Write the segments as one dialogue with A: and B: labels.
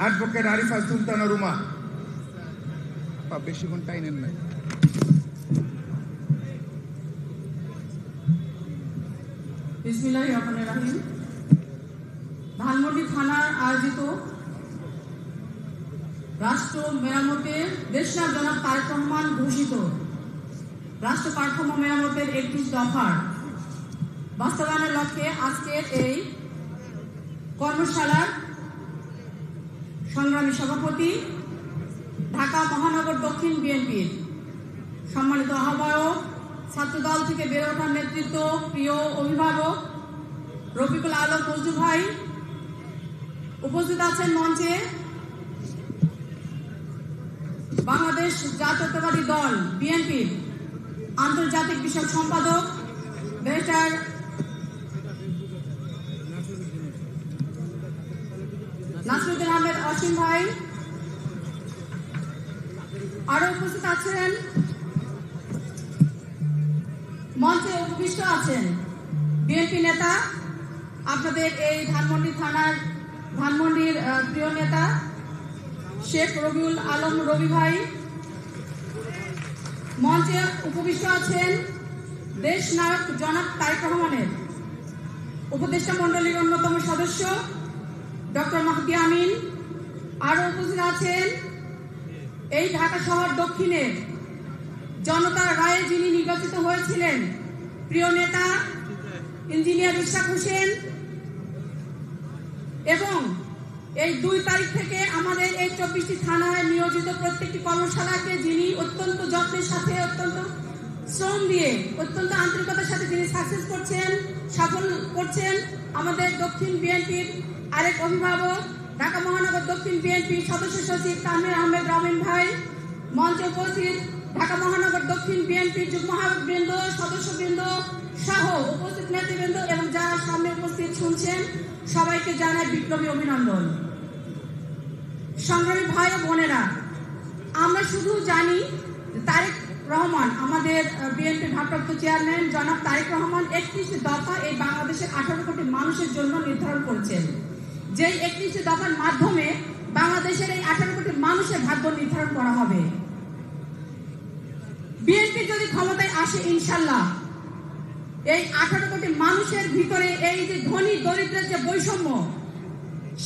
A: Advocate Arifa, Sultana, Ruma. বা বেশিক্ষণ টাইনেন নাই।
B: ধানমন্ডি থানার আয়োজিত রাষ্ট্র মেরামতের দেশনাথ জনাব তারেক রহমান ঘোষিত। রাষ্ট্র কাঠামো মেরামতের একত্রিশ দফার। বাস্তবায়নের লক্ষ্যে আজকের এই কর্মশালার সংগ্রামী সভাপতি, ঢাকা মহানগর দক্ষিণ বিএনপির সম্মানিত আহ্বায়ক, ছাত্রদল থেকে বেড়ে ওঠার নেতৃত্ব, প্রিয় অভিভাবক, রফিকুল আলম ফজলু ভাই উপস্থিত আছেন মঞ্চে। বাংলাদেশ জাতীয়তাবাদী দল বিএনপির আন্তর্জাতিক বিষয়ক সম্পাদক, ব্যারিস্টার নাসরুদ্দিন আহমেদ, অসীম ভাই। আরও উপস্থিত আছেন? মঞ্চে উপবিষ্ট আছেন বিএনপি নেতা, আপনাদের এই ধানমন্ডি থানার ধানমন্ডির প্রিয় নেতা, শেখ রবিউল আলম রবি ভাই। মঞ্চে উপবিষ্ট আছেন দেশ নায়ক জনাব তারেক রহমানের। উপদেষ্টা মণ্ডলীর অন্যতম সদস্য ডক্টর মাহদি আমিন আরও উপস্থিত আছেন এই ঢাকা শহর দক্ষিণের জনতার রায়ে যিনি নির্বাচিত হয়েছিলেন, প্রিয় নেতা ইঞ্জিনিয়ার ইশাক হোসেন, এবং এই দুই তারিখ থেকে আমাদের এই চব্বিশটি থানায় নিয়োজিত প্রত্যেকটি কর্মশালাকে যিনি অত্যন্ত যত্নের সাথে, অত্যন্ত শ্রম দিয়ে, অত্যন্ত আন্তরিকতার সাথে যিনি সাকসেস করছেন সফল করছেন, আমাদের দক্ষিণ বিএনপির আরেক অভিভাবক, ঢাকা মহানগর দক্ষিণ বিএনপি সদস্য সচিব তামির আহমেদ রমিন ভাই। মঞ্চে উপস্থিত ঢাকা মহানগর দক্ষিণ বিএনপির যুগ্ম বৃন্দ সদস্যবৃন্দ সহ উপস্থিত নেতৃবৃন্দ এবং যারা সামনে উপস্থিত শুনছেন, সবাইকে জানাই বিপ্লবী অভিনন্দন। সংগ্রামী ভাই ও বোনেরা, আমরা শুধু জানি তারেক রহমান, আমাদের বিএনপি ভারপ্রাপ্ত চেয়ারম্যান জনাব তারেক রহমান একত্রিশটি দফা এই বাংলাদেশের আঠারো কোটি মানুষের জন্য নির্ধারণ করেছেন। যেই একত্রিশটি দফার মাধ্যমে বাংলাদেশের এই আঠারো কোটি মানুষের ভাগ্য নির্ধারণ করা হবে। বিএনপি যদি ক্ষমতায় আসে, ইনশাল্লাহ এই আঠারো কোটি মানুষের ভিতরে এই যে ধনী দরিদ্রের যে বৈষম্য,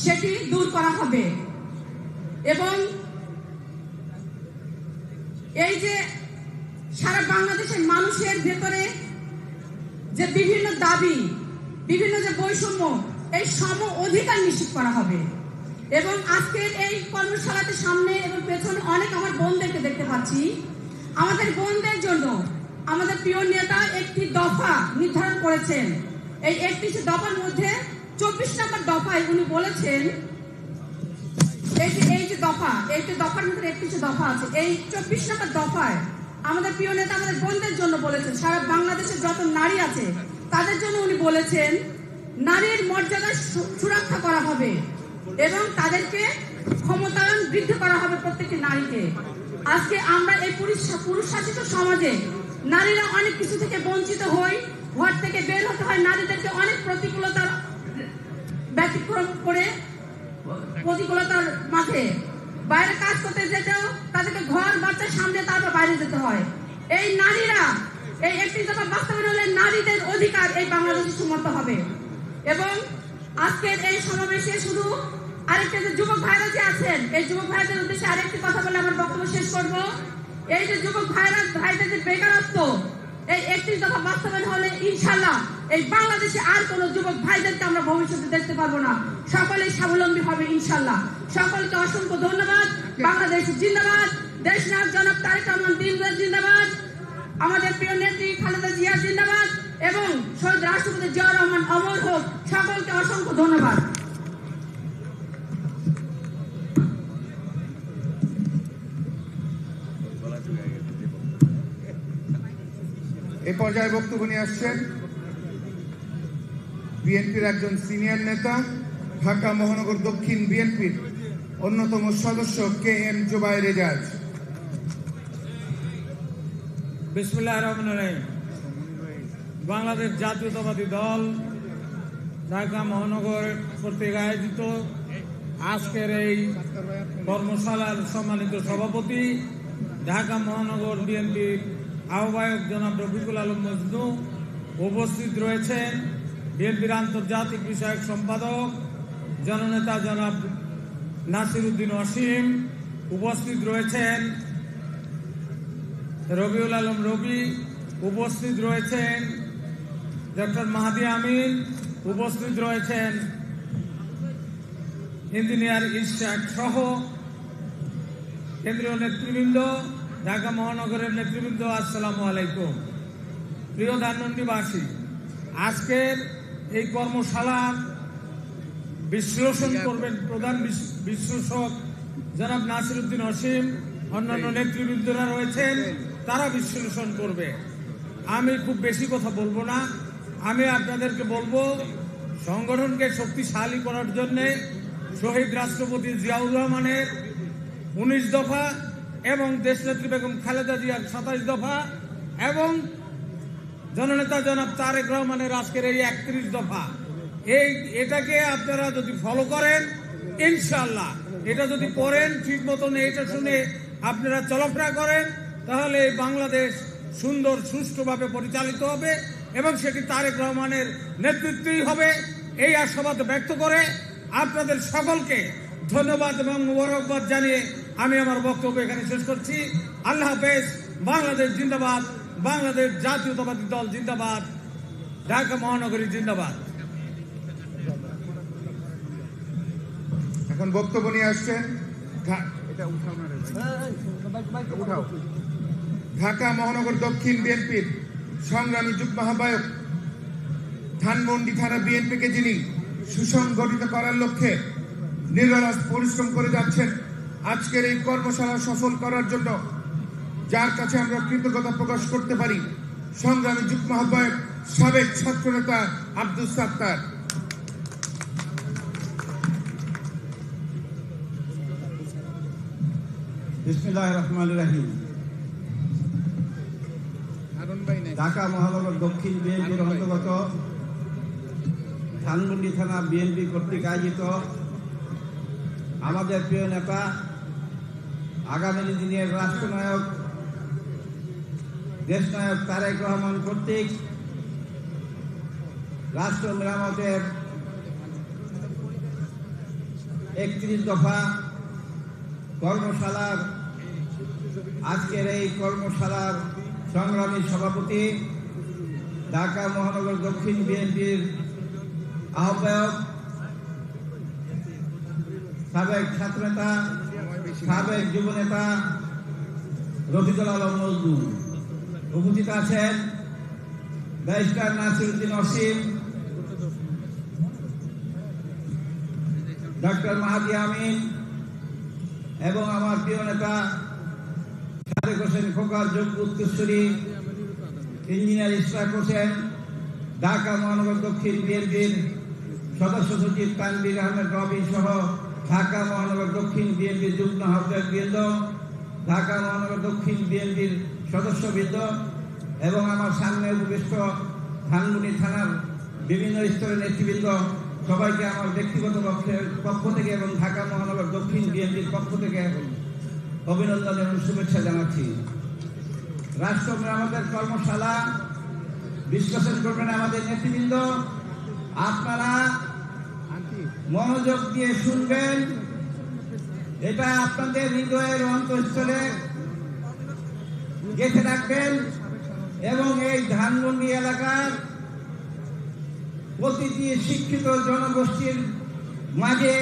B: সেটি দূর করা হবে। এবং এই যে সারা বাংলাদেশের মানুষের ভেতরে যে বিভিন্ন দাবি, বিভিন্ন যে বৈষম্য এই সম অধিকার নিশ্চিত করা হবে। এবং আজকের এই কর্মশালাতে সামনে এবং পেছনে অনেক আমার বোনদেরকে দেখতে পাচ্ছি। আমাদের বোনদের জন্য আমাদের প্রিয় নেতা একটি দফা নির্ধারণ করেছেন। এই একত্রিশ দফার মধ্যে চব্বিশ নম্বর দফায় উনি বলেছেন, এই যে এই যে দফা, এই যে দফার মধ্যে একত্রিশ দফা আছে, এই চব্বিশ নম্বর দফায় আমাদের প্রিয় নেতা আমাদের বোনদের জন্য বলেছেন, সারা বাংলাদেশের যত নারী আছে, তাদের জন্য উনি বলেছেন নারীর মর্যাদা সুরক্ষা করা হবে এবং তাদেরকে ক্ষমতায়ন বৃদ্ধি করা হবে প্রত্যেকটি নারীকে। আজকে আমরা এই পুরুষ শাসিত সমাজে নারীরা অনেক কিছু থেকে বঞ্চিত হই, ঘর থেকে বের হতে হয়, নারীদেরকে অনেক প্রতিকূলতার ব্যতিক্রম করে, প্রতিকূলতার মাঝে বাইরে কাজ করতে যেতেও তাদেরকে ঘর বাচ্চার সামনে তারপর বাইরে যেতে হয়। এই নারীরা, এই একটি দফা বাস্তবায়ন হলে নারীদের অধিকার এই বাংলাদেশে সমর্থ হবে। এবং আজকের এই সমাবেশে শুধু আরেকটা যে যুবক ভাইরা যে আছেন, এই যুবক ভাইদের উদ্দেশ্যে আরেকটি কথা বলে আমার বক্তব্য শেষ করব। এই যে যুবক ভাইরা, ভাইদের যে বেকারত্ব, এই একত্রিশ দফা বাস্তবায়ন হলে ইনশাল্লাহ এই বাংলাদেশে আর কোন যুবক ভাইদেরকে আমরা ভবিষ্যতে দেখতে পারব না। সকলেই স্বাবলম্বী হবে ইনশাল্লাহ সকলকে অসংখ্য ধন্যবাদ। বাংলাদেশ জিন্দাবাদ। দেশ নায়ক জনাব তারেক রহমান দিন জিন্দাবাদ। আমাদের প্রিয় নেত্রী খালেদা জিয়া জিন্দাবাদ। এবং শহীদ রাষ্ট্রপতি জিয়া রহমান অমর হোক। সকলকে অসংখ্য ধন্যবাদ।
A: এ পর্যায়ে বক্তব্য নিয়ে আসছেন বিএনপির একজন সিনিয়র নেতা ঢাকা মহানগর দক্ষিণ বিএনপির অন্যতম সদস্য কে এম জোবায়ের রেজাজ
C: বিসমুল্লাহ রহমান বাংলাদেশ জাতীয়তাবাদী দল ঢাকা মহানগর কর্তৃক আয়োজিত আজকের এই কর্মশালার সম্মানিত সভাপতি, ঢাকা মহানগর বিএনপির আহ্বায়ক জনাব রফিকুল আলম মজনু উপস্থিত রয়েছেন। বিএনপির আন্তর্জাতিক বিষয়ক সম্পাদক জননেতা জনাব নাসির উদ্দিন অসীম উপস্থিত রয়েছেন। রবিউল আলম রবি উপস্থিত রয়েছেন। ডক্টর মাহাদি আমিন উপস্থিত রয়েছেন ইঞ্জিনিয়ার ইশাক সহ কেন্দ্রীয় নেতৃবৃন্দ, ঢাকা মহানগরের নেতৃবৃন্দ, আসসালামু আলাইকুম। প্রিয় ধানমন্ডিবাসী, আজকের এই কর্মশালার বিশ্লেষণ করবেন প্রধান বিশ- বিশ্লেষক জনাব নাসিরুদ্দিন অসীম, অন্যান্য নেতৃবৃন্দরা রয়েছেন, তারা বিশ্লেষণ করবে। আমি খুব বেশি কথা বলব না। আমি আপনাদেরকে বলব সংগঠনকে শক্তিশালী করার জন্য শহীদ রাষ্ট্রপতি জিয়াউর রহমানের উনিশ দফা এবং দেশনেত্রী বেগম খালেদা জিয়ার সাতাইশ দফা এবং জননেতা জনাব তারেক রহমানের আজকের এই একত্রিশ দফা। এই, এটাকে আপনারা যদি ফলো করেন ইনশাল্লাহ এটা যদি করেন ঠিক মতন এটা শুনে আপনারা চলাফেরা করেন, তাহলে বাংলাদেশ সুন্দর, সুষ্ঠুভাবে পরিচালিত হবে। এবং সেটি তারেক রহমানের নেতৃত্বই হবে। এই আশাবাদ ব্যক্ত করে আপনাদের সকলকে ধন্যবাদ এবং মোবারকবাদ জানিয়ে আমি আমার বক্তব্য এখানে শেষ করছি। আল্লাহ হাফেজ বাংলাদেশ জিন্দাবাদ বাংলাদেশ জাতীয়তাবাদী দল জিন্দাবাদ ঢাকা মহানগরী জিন্দাবাদ।
A: এখন বক্তব্য নিয়ে আসছেন ঢাকা মহানগর দক্ষিণ বিএনপির সংগ্রামী যুগ্ম আহ্বায়ক ধানমন্ডি থানা বিএনপিকে যিনি সুসংগঠিত করার লক্ষ্যে নিরলস পরিশ্রম করে যাচ্ছেন, আজকের এই কর্মশালা সফল করার জন্য, যার কাছে আমরা কৃতজ্ঞতা প্রকাশ করতে পারি, সংগ্রামী যুগ্ম আহ্বায়ক সাবেক ছাত্রনেতা আব্দুল সাত্তার।
D: বিসমিল্লাহ রহমান রাহিম। ঢাকা মহানগর দক্ষিণ বিএনপির অন্তর্গত ধানমন্ডি থানা বিএনপি কর্তৃক আয়োজিত আমাদের প্রিয় নেতা, আগামী দিনের রাষ্ট্রনায়ক, দেশনায়ক তারেক রহমান কর্তৃক রাষ্ট্র মেরামতের একত্রিশ দফা কর্মশালার, আজকের এই কর্মশালার সংগ্রামী সভাপতি, ঢাকা মহানগর দক্ষিণ বিএনপির আহ্বায়ক, সাবেক ছাত্রনেতা, সাবেক যুবনেতা রফিকুল আলম নজরুল উপস্থিত আছেন ব্যারিস্টার নাসিরুদ্দিন অসীম, ডক্টর মাহাদি আমিন এবং আমার প্রিয় নেতা সাদেক হোসেন খোকার যোগ্য উত্তরসূরি ইঞ্জিনিয়ার ইশরাক হোসেন, ঢাকা মহানগর দক্ষিণ বিএনপির সদস্য সচিব তানবির আহমেদ রবি সহ ঢাকা মহানগর দক্ষিণ বিএনপির যুগ্ম আহ্বায়ক বৃন্দ, ঢাকা মহানগর দক্ষিণ বিএনপির সদস্যবৃন্দ এবং আমার সামনে উপবিষ্ট ধানমুনি থানার বিভিন্ন স্তরের নেতৃবৃন্দ, সবাইকে আমার ব্যক্তিগত পক্ষের পক্ষ থেকে এবং ঢাকা মহানগর দক্ষিণ বিএনপির পক্ষ থেকে অভিনন্দন এবং শুভেচ্ছা জানাচ্ছি। রাষ্ট্র মেরামতের কর্মশালা বিশ্লেষণ করবেন আমাদের নেতৃবৃন্দ। আপনারা মনোযোগ দিয়ে শুনবেন। এটা আপনাদের হৃদয়ের অন্তঃস্থলে গেঁথে রাখবেন এবং এই ধানমন্ডি এলাকার প্রতিটি শিক্ষিত জনগোষ্ঠীর মাঝে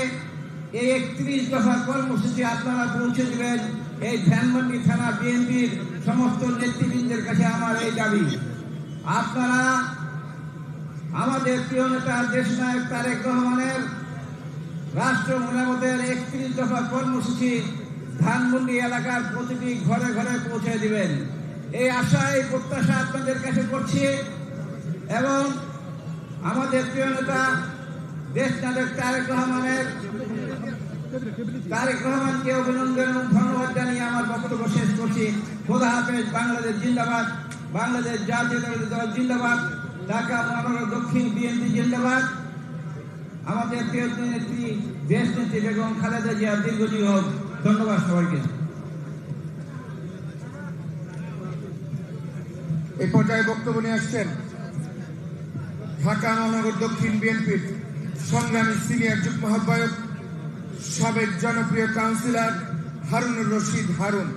D: এই একত্রিশ দফা কর্মসূচি আপনারা পৌঁছে দেবেন। এই ধ্যানমন্ডি থানা বিএনপির সমস্ত নেতৃবৃন্দের কাছে আমার এই দাবি। আপনারা আমাদের প্রিয় নেতা দেশনায়ক তারেক রহমানের রাষ্ট্র মেরামতের একত্রিশ দফা কর্মসূচি ধানমন্ডি এলাকার প্রতিটি ঘরে ঘরে পৌঁছে দিবেন। এই আশা এই প্রত্যাশা আপনাদের কাছে করছি এবং আমাদের প্রিয় নেতা দেশ তারেক রহমানের তারেক রহমানকে অভিনন্দন এবং ধন্যবাদ জানিয়ে আমার বক্তব্য শেষ করছি। খোদা হাফেজ, বাংলাদেশ জিন্দাবাদ। বাংলাদেশ জাতীয় দল জিন্দাবাদ। ঢাকা, মহানগর, দক্ষিণ বিএনপি জিন্দাবাদ। আমাদের প্রিয় নেত্রী, দেশ নেত্রী বেগম খালেদা জিয়া, দীর্ঘজীবী হোক। ধন্যবাদ সবাইকে।
A: এ পর্যায়ে বক্তব্য নিয়ে আসছেন ঢাকা, মহানগর, দক্ষিণ বিএনপির সংগ্রামী সিনিয়র যুগ্ম আহ্বায়ক সাবেক জনপ্রিয় কাউন্সিলর হারুনুর রশিদ হারুন।